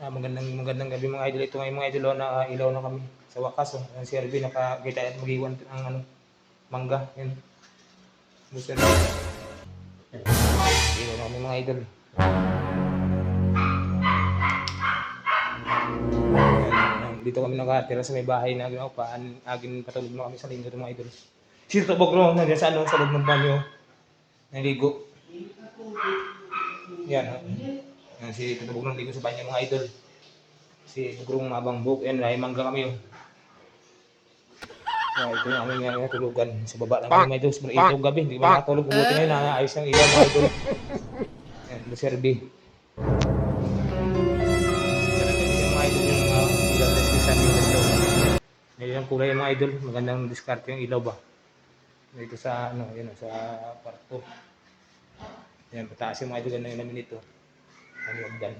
Ah, magandang magandang gabi mga idol. Ito ngayon mga idol, oh, na ilaw na kami sa wakas. Oh. Ang CRB nakakita at mag-iwan ang ano, mangga. Yan. Gusto na. Ilaw na kami mga idol. Dito kami nakatira sa may bahay na ginawa paan. Agin patulog na kami sa linggo mga idol. Sino to bogro? Nandiyan sa ano, sa loob ng banyo. Naligo. Yan. oh. Yan si Tutubog ng ligo sa banyo mga idol. Si Tugrong Mabangbok. Yan, ay mangga kami. Oh. Yan, ito yung aming uh, tulugan. Sa baba lang kami mga idol. Sobrang ito gabi. Hindi ba nakatulog? Buti na yun. Naayos ng ilaw mga idol. Yan, Lucerbi. Yan, yung mga idol yung uh, ilaw na sa yung ilaw. Yan yung kulay mga idol. Magandang diskarte yung ilaw ba. Dito sa ano, yun, sa kwarto. Yan, pataas yung mga idol. Ganun yung namin ito. Ano dan.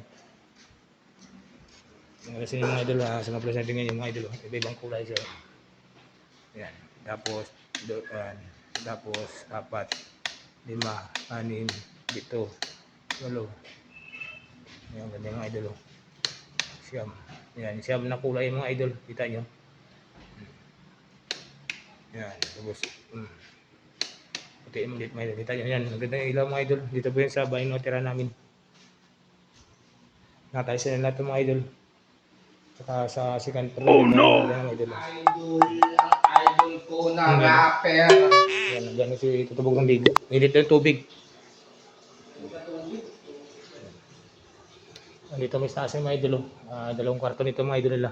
Yung kasi yung mga idol, ah, sa mga presente ngayon, yung mga idol, iba-ibang kulay siya. Yan. Tapos, do, yan. tapos, apat, lima, anim, dito, walo. Yan, ganda yung mga idol. oh. Siyam. Yan, siyam na kulay yung mga idol. Kita nyo. Yan, tapos, mm. Puti yung mga idol. Kita nyo yan. Maganda yung ilaw mga idol. Dito po yan sa bahay na tira namin. Nakatayo sila lahat ng mga idol. Saka sa second floor. Oh no! Idol. Idol, idol ko na rapper. Yan, nandiyan si tutubog ng ligo. Init yung tubig. Dito may taas yung mga idol. Ah, dalawang kwarto nito mga idol nila.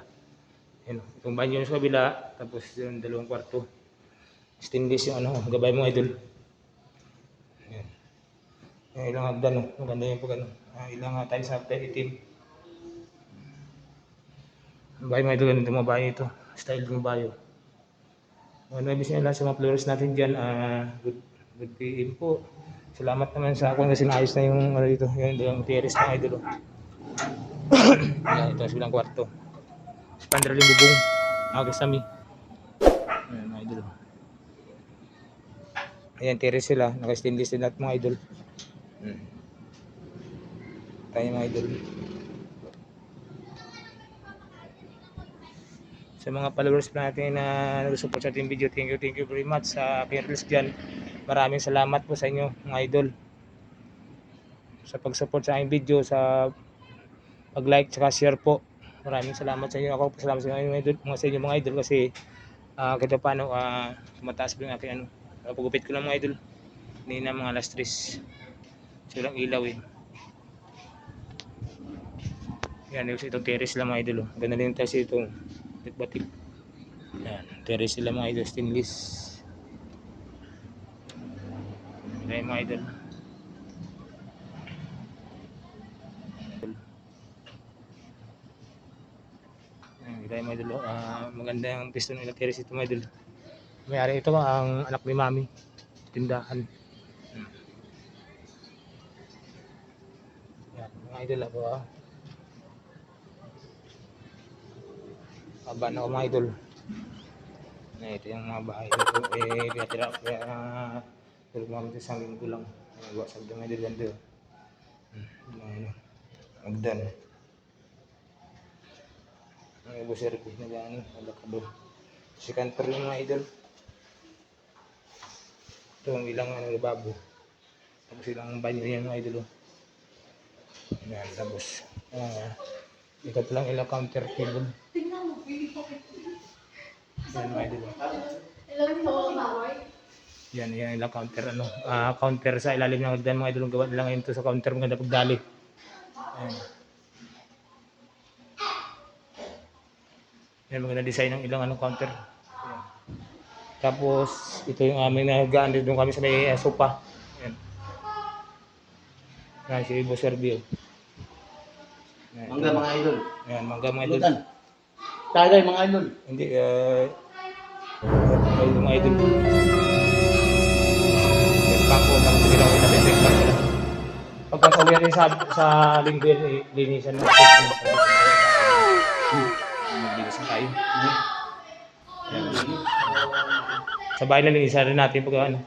Yan, oh. itong banyo sa kabila. Tapos yung dalawang kwarto. Stainless yung ano, gabay mga idol. Yan. Yung ilang hagdan, oh. maganda yung pag ano. Ah, ilang uh, tiles na itim. Bahay mga idol, ganito mga bahay ito. Style ng bayo. Ano ibig sabihin lang sa mga florist natin dyan, ah, good, good PM po. Salamat naman sa ako na sinayos na yung ano dito, yung, yung terrace ng idol. oh. Ayan, ito ang silang kwarto. Spandra yung bubong. Aga sa mi. Ayan, mga idol. oh. Ayan, terrace sila. Naka-stainless din lahat mga idol. Hmm. Tayo mga idol. Sa mga followers pa natin na nag-support sa ating video. Thank you, thank you very much sa Peerless dyan. Maraming salamat po sa inyo, mga idol. Sa pag-support sa aking video, sa pag-like, saka share po. Maraming salamat sa inyo. Ako po salamat sa inyo, mga idol, mga sa inyo, mga idol, kasi uh, kahit pa paano, uh, mataas po yung aking ano. Pagupit ko lang mga idol. Hindi na mga last tres. So lang ilaw eh. Yan, yung itong terrace lang mga idol. oh. Ganda din tayo sa itong batik-batik. Yan, terrace sila mga idol, stainless. Yan mga idol. Yung mga idol. Ah, maganda yung pisto nila terrace ito mga idol. Mayari ito ang anak ni mami. Tindahan. Yan, mga idol ako ah. Haba na ako mga idol. Na ito yung mga bahay dito. Eh, kaya tira, kaya uh, tulog namin ito isang linggo lang. Nagawa sa mga idol yan doon. Hmm, mga ano, magdan. Ang ibo service na gano'n, wala ka doon. Si Cantor yung mga idol. Ito ang ilang ano, lababo. Tapos ilang banyo yan mga idol. oh. Yan, tapos, ah, ito lang ilang counter table. Yan mga idol. oh. Yan, yan ilang counter ano. Ah, counter sa ilalim ng hagdan mga idol. Gawa nila ngayon to sa counter maganda pagdali. Ayan. Yan maganda design ng ilang ano counter. Ayan. Tapos ito yung aming nagaan doon kami sa may uh, sopa. Yan. Yan si Ibo Servio. Yan, Mangga mga idol. Yan, mangga mga idol. Tagay mga idol. Hindi, eh, uh, ay mga idol. Yung pako, tapos hindi lang kita pako lang. Pagka sa uwi sa, sa linggo yan, eh, linisan mo. Maglinis na tayo. Sa bahay na linisan rin natin pag ano.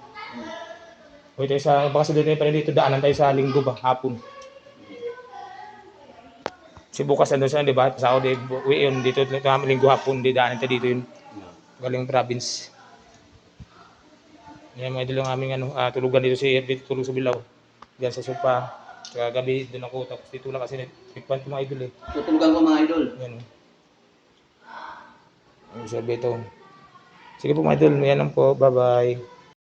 Uy, tayo sa, baka sa doon tayo pala dito, daanan tayo sa linggo ba, hapon. Si bukas ano siya, di ba? Sa Saudi, uwi yun dito, linggo hapon, di daanan tayo dito yun. Galing province. Yan mga idol yung aming ano, ah, tulugan dito si dito tulog sa Bilaw. Diyan sa sopa. Kaya gabi doon ako tapos dito lang kasi nagpipant mga idol eh. Tutulugan ko mga idol. Yan. oh. Ang sabi ito. Sige po mga idol, yan lang po. Bye-bye.